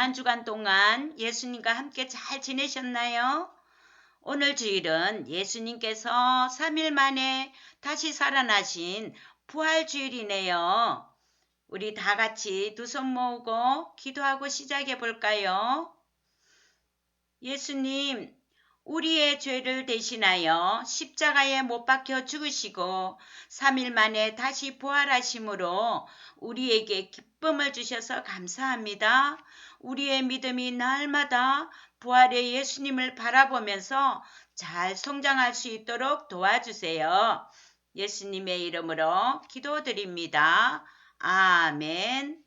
한 주, 고난주간 동안 예수님과 함께 잘 지내셨나요? 오늘 주일은 예수님께서 3일 만에 다시 살아나신 부활주일이네요. 우리 다 같이 두 손 모으고 기도하고 시작해 볼까요? 예수님, 우리의 죄를 대신하여 십자가에 못 박혀 죽으시고 3일 만에 다시 부활하심으로 우리에게 기쁨을 주셔서 감사합니다. 우리의 믿음이 날마다 부활의 예수님을 바라보면서 잘 성장할 수 있도록 도와주세요. 예수님의 이름으로 기도드립니다. 아멘.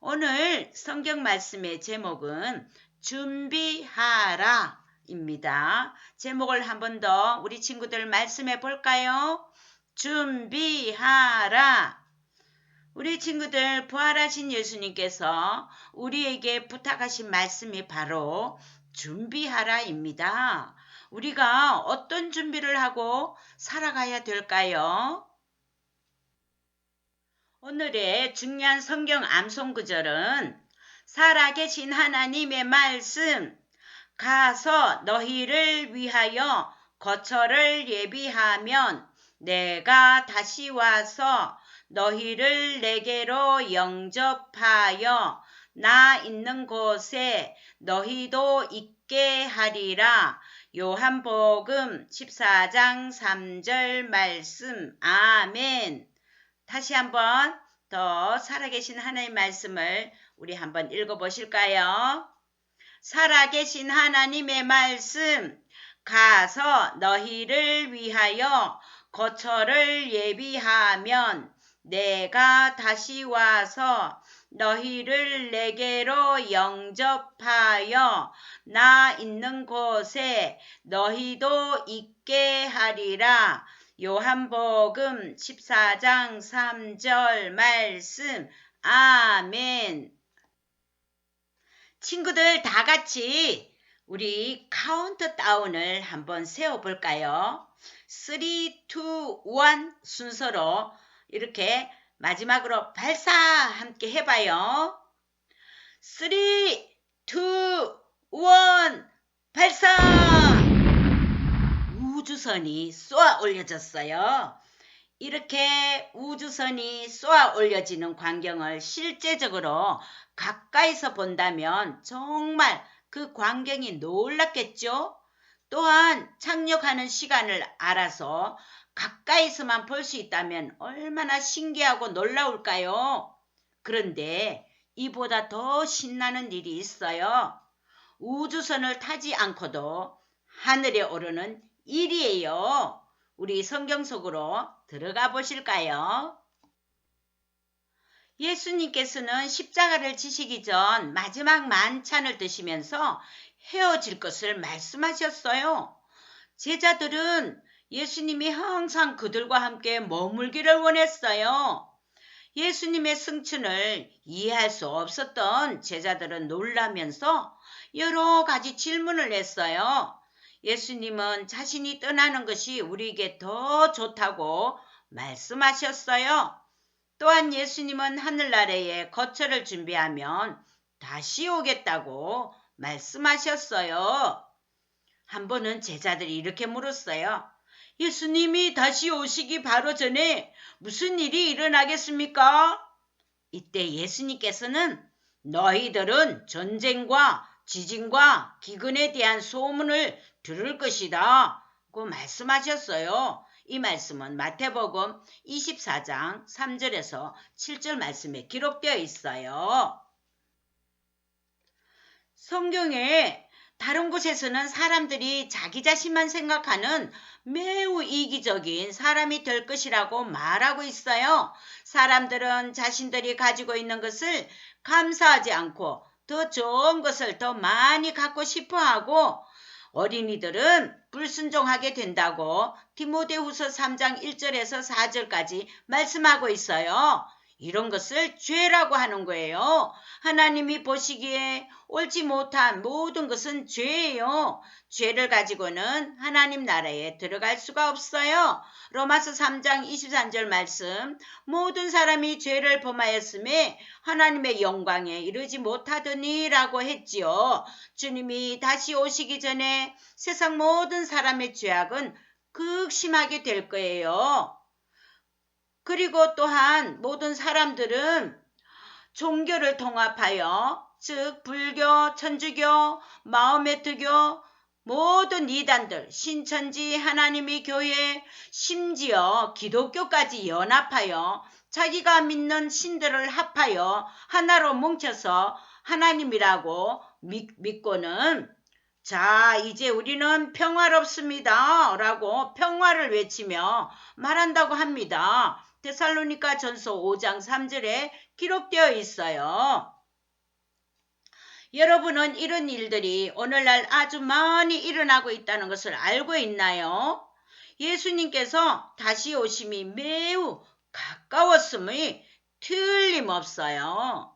오늘 성경 말씀의 제목은 준비하라 입니다. 제목을 한 번 더 우리 친구들 말씀해 볼까요? 준비하라. 우리 친구들 부활하신 예수님께서 우리에게 부탁하신 말씀이 바로 준비하라입니다. 우리가 어떤 준비를 하고 살아가야 될까요? 오늘의 중요한 성경 암송 구절은 살아계신 하나님의 말씀 가서 너희를 위하여 거처를 예비하면 내가 다시 와서 너희를 내게로 영접하여 나 있는 곳에 너희도 있게 하리라. 요한복음 14장 3절 말씀. 아멘. 다시 한번 더 살아계신 하나님 말씀을 우리 한번 읽어보실까요? 살아계신 하나님의 말씀, 가서 너희를 위하여 거처를 예비하면 내가 다시 와서 너희를 내게로 영접하여 나 있는 곳에 너희도 있게 하리라. 요한복음 14장 3절 말씀. 아멘. 친구들 다 같이 우리 카운트다운을 한번 세워볼까요? 3, 2, 1 순서로 이렇게 마지막으로 발사 함께 해봐요. 3, 2, 1 발사! 우주선이 쏘아 올려졌어요. 이렇게 우주선이 쏘아 올려지는 광경을 실제적으로 가까이서 본다면 정말 그 광경이 놀랍겠죠? 또한 착륙하는 시간을 알아서 가까이서만 볼 수 있다면 얼마나 신기하고 놀라울까요? 그런데 이보다 더 신나는 일이 있어요. 우주선을 타지 않고도 하늘에 오르는 일이에요. 우리 성경 속으로 들어가 보실까요? 예수님께서는 십자가를 지시기 전 마지막 만찬을 드시면서 헤어질 것을 말씀하셨어요. 제자들은 예수님이 항상 그들과 함께 머물기를 원했어요. 예수님의 승천을 이해할 수 없었던 제자들은 놀라면서 여러 가지 질문을 했어요. 예수님은 자신이 떠나는 것이 우리에게 더 좋다고 말씀하셨어요. 또한 예수님은 하늘나라에 거처를 준비하면 다시 오겠다고 말씀하셨어요. 한 번은 제자들이 이렇게 물었어요. 예수님이 다시 오시기 바로 전에 무슨 일이 일어나겠습니까? 이때 예수님께서는 너희들은 전쟁과 지진과 기근에 대한 소문을 들을 것이다. 고 말씀하셨어요. 이 말씀은 마태복음 24장 3절에서 7절 말씀에 기록되어 있어요. 성경에 다른 곳에서는 사람들이 자기 자신만 생각하는 매우 이기적인 사람이 될 것이라고 말하고 있어요. 사람들은 자신들이 가지고 있는 것을 감사하지 않고 더 좋은 것을 더 많이 갖고 싶어 하고 어린이들은 불순종하게 된다고 디모데후서 3장 1절에서 4절까지 말씀하고 있어요. 이런 것을 죄라고 하는 거예요. 하나님이 보시기에 옳지 못한 모든 것은 죄예요. 죄를 가지고는 하나님 나라에 들어갈 수가 없어요. 로마서 3장 23절 말씀 모든 사람이 죄를 범하였음에 하나님의 영광에 이르지 못하더니라고 했지요. 주님이 다시 오시기 전에 세상 모든 사람의 죄악은 극심하게 될 거예요. 그리고 또한 모든 사람들은 종교를 통합하여 즉 불교, 천주교, 마음의트교 모든 이단들, 신천지, 하나님의 교회, 심지어 기독교까지 연합하여 자기가 믿는 신들을 합하여 하나로 뭉쳐서 하나님이라고 믿, 믿고는 자, 이제 우리는 평화롭습니다. 라고 평화를 외치며 말한다고 합니다. 데살로니가 전서 5장 3절에 기록되어 있어요. 여러분은 이런 일들이 오늘날 아주 많이 일어나고 있다는 것을 알고 있나요? 예수님께서 다시 오심이 매우 가까웠음이 틀림없어요.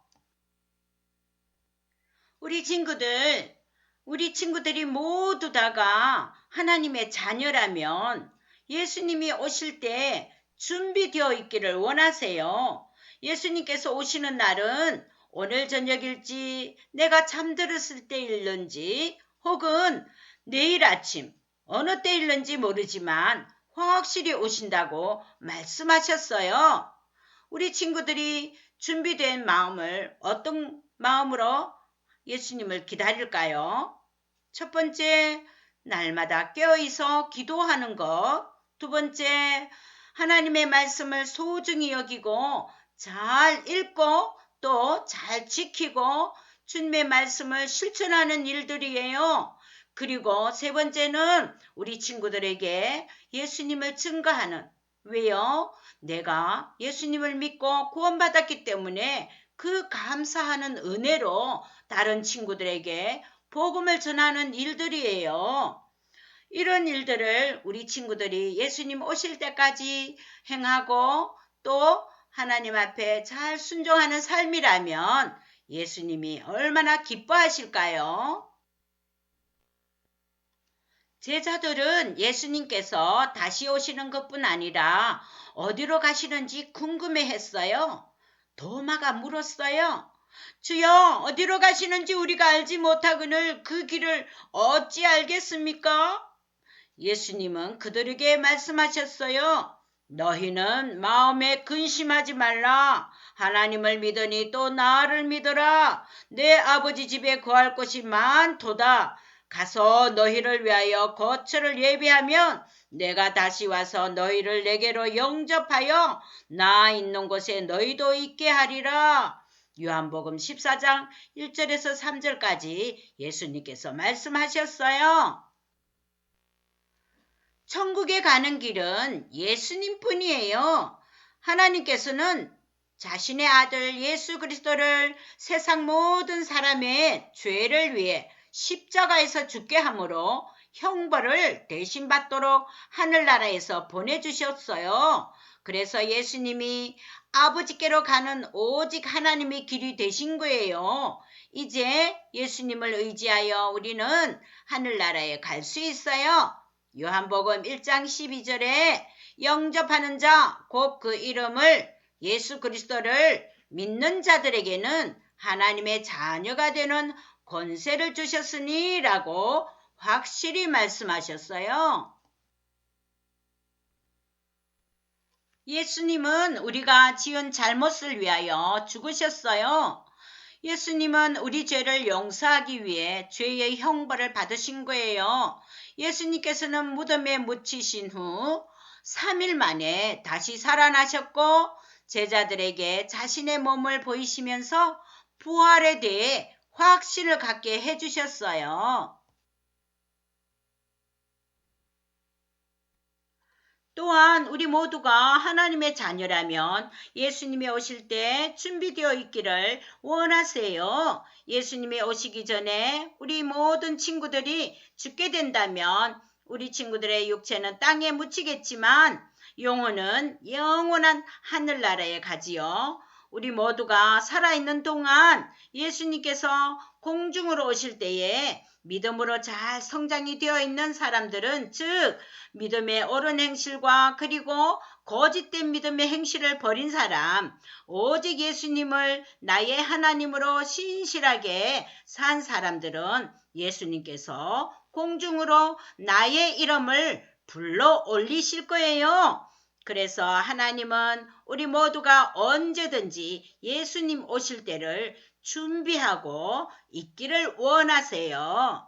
우리 친구들, 우리 친구들이 모두 다가 하나님의 자녀라면 예수님이 오실 때 준비되어 있기를 원하세요. 예수님께서 오시는 날은 오늘 저녁일지 내가 잠들었을 때일는지 혹은 내일 아침 어느 때일는지 모르지만 확실히 오신다고 말씀하셨어요. 우리 친구들이 준비된 마음을 어떤 마음으로 예수님을 기다릴까요? 첫 번째, 날마다 깨어있어 기도하는 것. 두 번째, 하나님의 말씀을 소중히 여기고 잘 읽고 또 잘 지키고 주님의 말씀을 실천하는 일들이에요. 그리고 세 번째는 우리 친구들에게 예수님을 증거하는 왜요? 내가 예수님을 믿고 구원받았기 때문에 그 감사하는 은혜로 다른 친구들에게 복음을 전하는 일들이에요. 이런 일들을 우리 친구들이 예수님 오실 때까지 행하고 또 하나님 앞에 잘 순종하는 삶이라면 예수님이 얼마나 기뻐하실까요? 제자들은 예수님께서 다시 오시는 것뿐 아니라 어디로 가시는지 궁금해 했어요. 도마가 물었어요. 주여, 어디로 가시는지 우리가 알지 못하거늘 그 길을 어찌 알겠습니까? 예수님은 그들에게 말씀하셨어요. 너희는 마음에 근심하지 말라. 하나님을 믿으니 또 나를 믿어라. 내 아버지 집에 거할 곳이 많도다. 가서 너희를 위하여 거처를 예비하면 내가 다시 와서 너희를 내게로 영접하여 나 있는 곳에 너희도 있게 하리라. 요한복음 14장 1절에서 3절까지 예수님께서 말씀하셨어요. 천국에 가는 길은 예수님 뿐이에요. 하나님께서는 자신의 아들 예수 그리스도를 세상 모든 사람의 죄를 위해 십자가에서 죽게 함으로 형벌을 대신 받도록 하늘나라에서 보내주셨어요. 그래서 예수님이 아버지께로 가는 오직 하나님의 길이 되신 거예요. 이제 예수님을 의지하여 우리는 하늘나라에 갈 수 있어요. 요한복음 1장 12절에 영접하는 자, 곧 그 이름을 예수 그리스도를 믿는 자들에게는 하나님의 자녀가 되는 권세를 주셨으니 라고 확실히 말씀하셨어요. 예수님은 우리가 지은 잘못을 위하여 죽으셨어요. 예수님은 우리 죄를 용서하기 위해 죄의 형벌을 받으신 거예요. 예수님께서는 무덤에 묻히신 후 3일 만에 다시 살아나셨고 제자들에게 자신의 몸을 보이시면서 부활에 대해 확신을 갖게 해주셨어요. 또한 우리 모두가 하나님의 자녀라면 예수님이 오실 때 준비되어 있기를 원하세요. 예수님이 오시기 전에 우리 모든 친구들이 죽게 된다면 우리 친구들의 육체는 땅에 묻히겠지만 영혼은 영원한 하늘나라에 가지요. 우리 모두가 살아있는 동안 예수님께서 공중으로 오실 때에 믿음으로 잘 성장이 되어 있는 사람들은 즉 믿음의 옳은 행실과 그리고 거짓된 믿음의 행실을 버린 사람 오직 예수님을 나의 하나님으로 신실하게 산 사람들은 예수님께서 공중으로 나의 이름을 불러 올리실 거예요. 그래서 하나님은 우리 모두가 언제든지 예수님 오실 때를 준비하고 있기를 원하세요.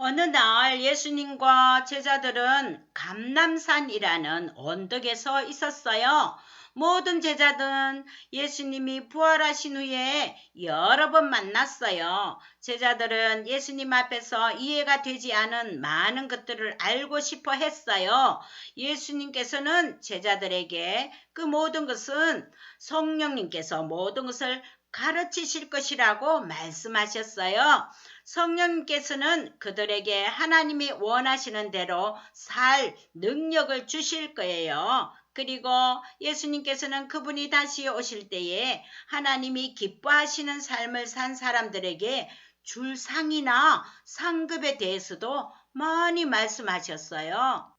어느 날 예수님과 제자들은 감남산이라는 언덕에서 있었어요. 모든 제자들은 예수님이 부활하신 후에 여러 번 만났어요. 제자들은 예수님 앞에서 이해가 되지 않은 많은 것들을 알고 싶어 했어요. 예수님께서는 제자들에게 그 모든 것은 성령님께서 모든 것을 가르치실 것이라고 말씀하셨어요. 성령님께서는 그들에게 하나님이 원하시는 대로 살 능력을 주실 거예요. 그리고 예수님께서는 그분이 다시 오실 때에 하나님이 기뻐하시는 삶을 산 사람들에게 줄 상이나 상급에 대해서도 많이 말씀하셨어요.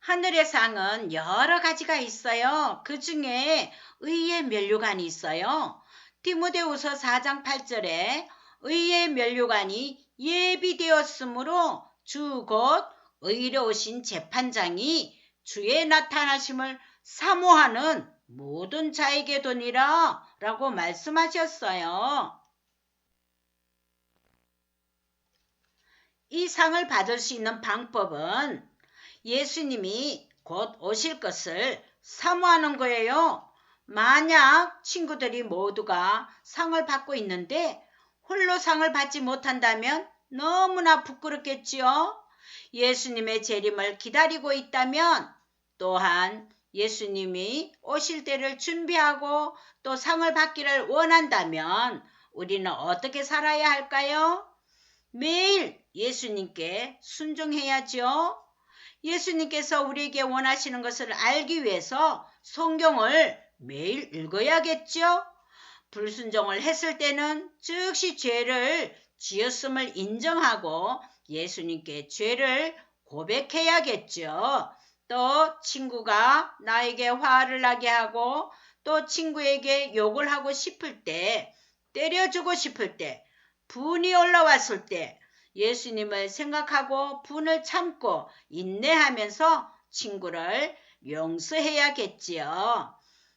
하늘의 상은 여러 가지가 있어요. 그 중에 의의 면류관이 있어요. 디모데후서 4장 8절에 의의 면류관이 예비되었으므로 주 곧 의로우신 재판장이 주의 나타나심을 사모하는 모든 자에게 도니라 라고 말씀하셨어요. 이 상을 받을 수 있는 방법은 예수님이 곧 오실 것을 사모하는 거예요. 만약 친구들이 모두가 상을 받고 있는데 홀로 상을 받지 못한다면 너무나 부끄럽겠지요. 예수님의 재림을 기다리고 있다면 또한 예수님이 오실 때를 준비하고 또 상을 받기를 원한다면 우리는 어떻게 살아야 할까요? 매일 예수님께 순종해야죠. 예수님께서 우리에게 원하시는 것을 알기 위해서 성경을 매일 읽어야겠죠? 불순종을 했을 때는 즉시 죄를 지었음을 인정하고 예수님께 죄를 고백해야겠죠. 또 친구가 나에게 화를 나게 하고 또 친구에게 욕을 하고 싶을 때, 때려주고 싶을 때, 분이 올라왔을 때 예수님을 생각하고 분을 참고 인내하면서 친구를 용서해야겠지요.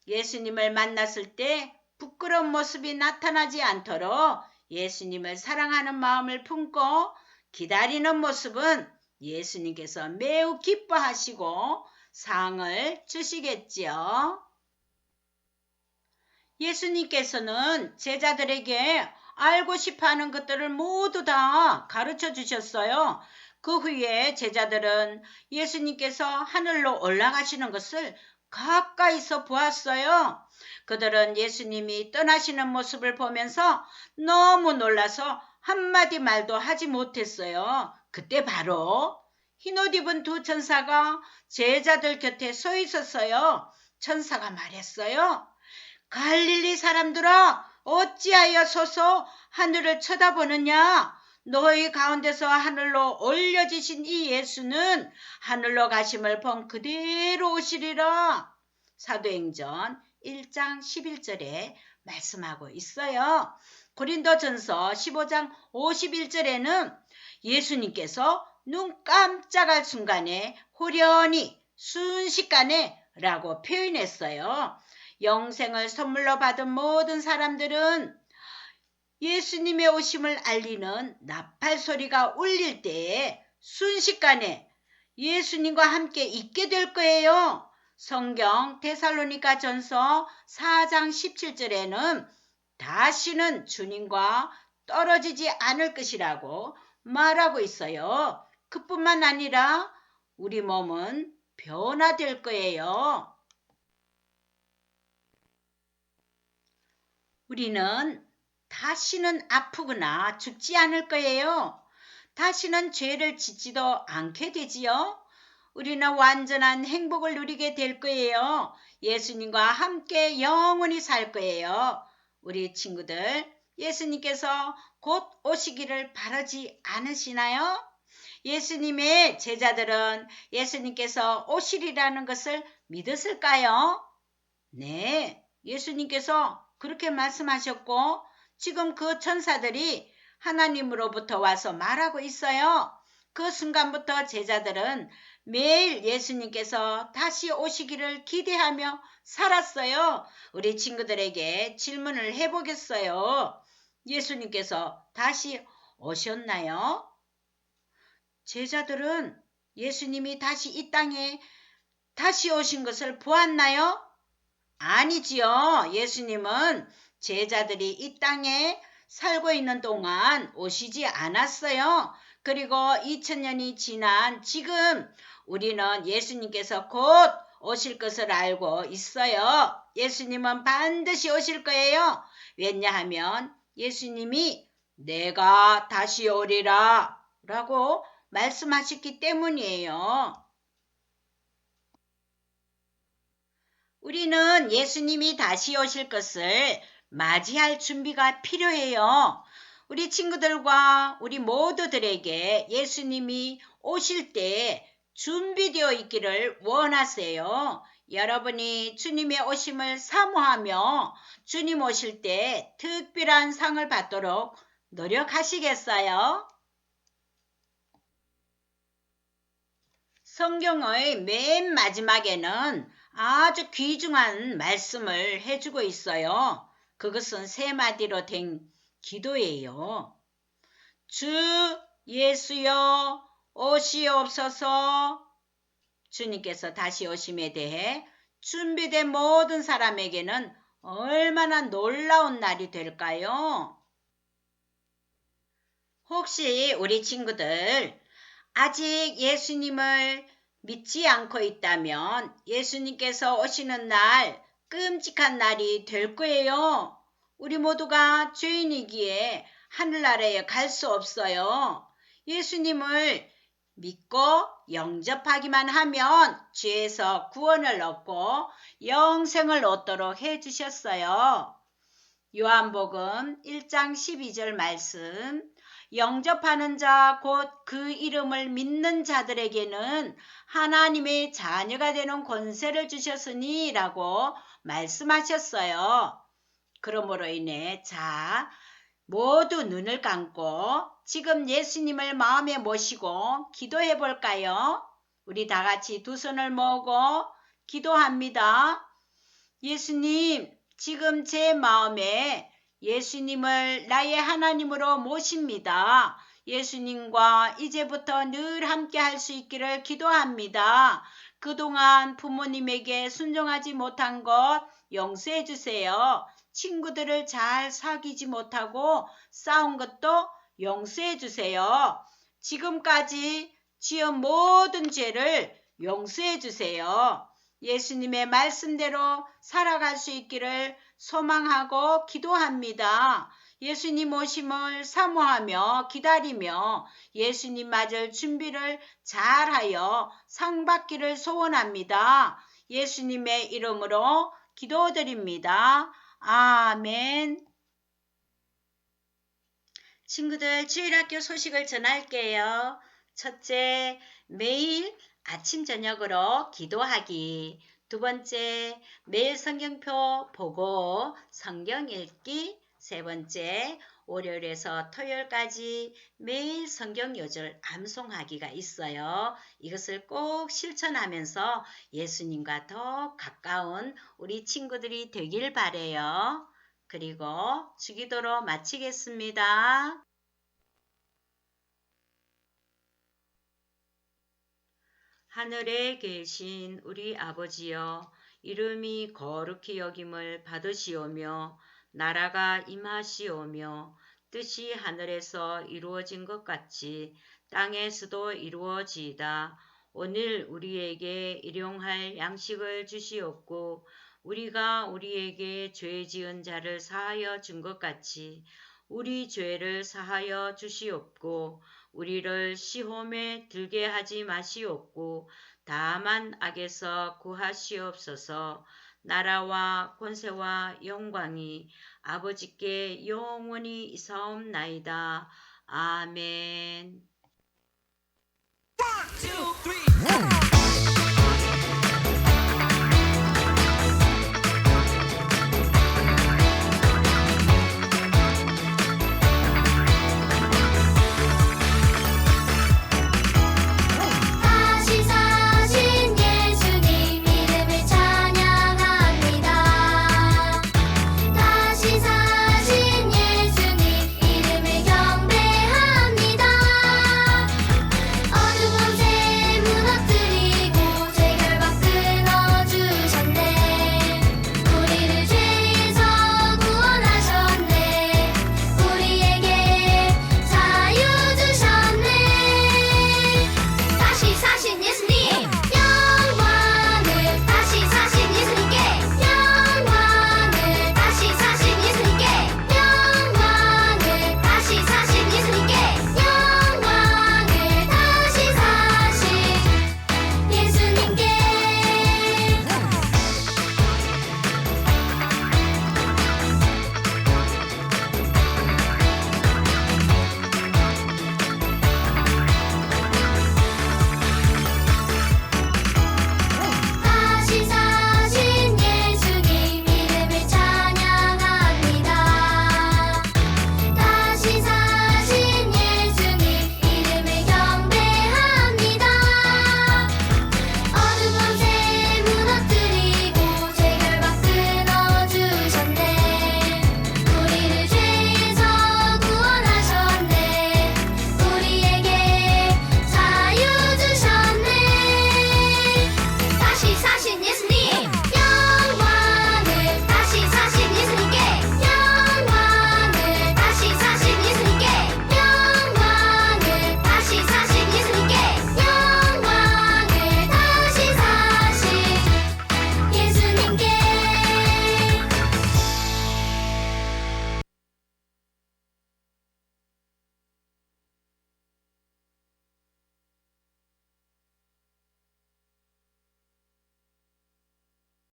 예수님을 만났을 때 부끄러운 모습이 나타나지 않도록 예수님을 사랑하는 마음을 품고 기다리는 모습은 예수님께서 매우 기뻐하시고 상을 주시겠지요. 예수님께서는 제자들에게 알고 싶어 하는 것들을 모두 다 가르쳐 주셨어요. 그 후에 제자들은 예수님께서 하늘로 올라가시는 것을 가까이서 보았어요. 그들은 예수님이 떠나시는 모습을 보면서 너무 놀라서 한마디 말도 하지 못했어요. 그때 바로 흰옷 입은 두 천사가 제자들 곁에 서 있었어요. 천사가 말했어요. 갈릴리 사람들아, 어찌하여 서서 하늘을 쳐다보느냐? 너희 가운데서 하늘로 올려지신 이 예수는 하늘로 가심을 본 그대로 오시리라. 사도행전 1장 11절에 말씀하고 있어요. 고린도 전서 15장 51절에는 예수님께서 눈 깜짝할 순간에 호련히 순식간에 라고 표현했어요. 영생을 선물로 받은 모든 사람들은 예수님의 오심을 알리는 나팔 소리가 울릴 때에 순식간에 예수님과 함께 있게 될 거예요. 성경 데살로니가 전서 4장 17절에는 다시는 주님과 떨어지지 않을 것이라고 말하고 있어요. 그뿐만 아니라 우리 몸은 변화될 거예요. 우리는 다시는 아프거나 죽지 않을 거예요. 다시는 죄를 짓지도 않게 되지요. 우리는 완전한 행복을 누리게 될 거예요. 예수님과 함께 영원히 살 거예요. 우리 친구들, 예수님께서 곧 오시기를 바라지 않으시나요? 예수님의 제자들은 예수님께서 오시리라는 것을 믿었을까요? 네, 예수님께서 그렇게 말씀하셨고 지금 그 천사들이 하나님으로부터 와서 말하고 있어요. 그 순간부터 제자들은 매일 예수님께서 다시 오시기를 기대하며 살았어요. 우리 친구들에게 질문을 해보겠어요. 예수님께서 다시 오셨나요? 제자들은 예수님이 다시 이 땅에 다시 오신 것을 보았나요? 아니지요. 예수님은 제자들이 이 땅에 살고 있는 동안 오시지 않았어요. 그리고 2000년이 지난 지금 우리는 예수님께서 곧 오실 것을 알고 있어요. 예수님은 반드시 오실 거예요. 왜냐하면 예수님이 내가 다시 오리라 라고 말씀하셨기 때문이에요. 우리는 예수님이 다시 오실 것을 맞이할 준비가 필요해요. 우리 친구들과 우리 모두들에게 예수님이 오실 때 준비되어 있기를 원하세요. 여러분이 주님의 오심을 사모하며 주님 오실 때 특별한 상을 받도록 노력하시겠어요? 성경의 맨 마지막에는 아주 귀중한 말씀을 해주고 있어요. 그것은 세 마디로 된 기도예요. 주 예수여 오시옵소서 주님께서 다시 오심에 대해 준비된 모든 사람에게는 얼마나 놀라운 날이 될까요? 혹시 우리 친구들 아직 예수님을 믿지 않고 있다면 예수님께서 오시는 날 끔찍한 날이 될 거예요. 우리 모두가 죄인이기에 하늘나라에 갈 수 없어요. 예수님을 믿고 영접하기만 하면 죄에서 구원을 얻고 영생을 얻도록 해 주셨어요. 요한복음 1장 12절 말씀 영접하는 자 곧 그 이름을 믿는 자들에게는 하나님의 자녀가 되는 권세를 주셨으니 라고 말씀하셨어요. 그러므로 인해 자 모두 눈을 감고 지금 예수님을 마음에 모시고 기도해 볼까요? 우리 다 같이 두 손을 모으고 기도합니다. 예수님, 지금 제 마음에 예수님을 나의 하나님으로 모십니다. 예수님과 이제부터 늘 함께 할 수 있기를 기도합니다. 그동안 부모님에게 순종하지 못한 것 용서해 주세요. 친구들을 잘 사귀지 못하고 싸운 것도 용서해 주세요. 지금까지 지은 모든 죄를 용서해 주세요. 예수님의 말씀대로 살아갈 수 있기를 소망하고 기도합니다. 예수님 오심을 사모하며 기다리며 예수님 맞을 준비를 잘하여 상 받기를 소원합니다. 예수님의 이름으로 기도드립니다. 아멘. 친구들 주일학교 소식을 전할게요. 첫째, 매일 아침 저녁으로 기도하기. 두 번째, 매일 성경표 보고 성경 읽기. 세 번째, 월요일에서 토요일까지 매일 성경 요절 암송하기가 있어요. 이것을 꼭 실천하면서 예수님과 더 가까운 우리 친구들이 되길 바래요. 그리고 주기도로 마치겠습니다. 하늘에 계신 우리 아버지여 이름이 거룩히 여김을 받으시오며 나라가 임하시오며 뜻이 하늘에서 이루어진 것 같이 땅에서도 이루어지이다. 오늘 우리에게 일용할 양식을 주시옵고 우리가 우리에게 죄 지은 자를 사하여 준 것 같이 우리 죄를 사하여 주시옵고 우리를 시험에 들게 하지 마시옵고 다만 악에서 구하시옵소서. 나라와 권세와 영광이 아버지께 영원히 이사옵나이다. 아멘. One, two.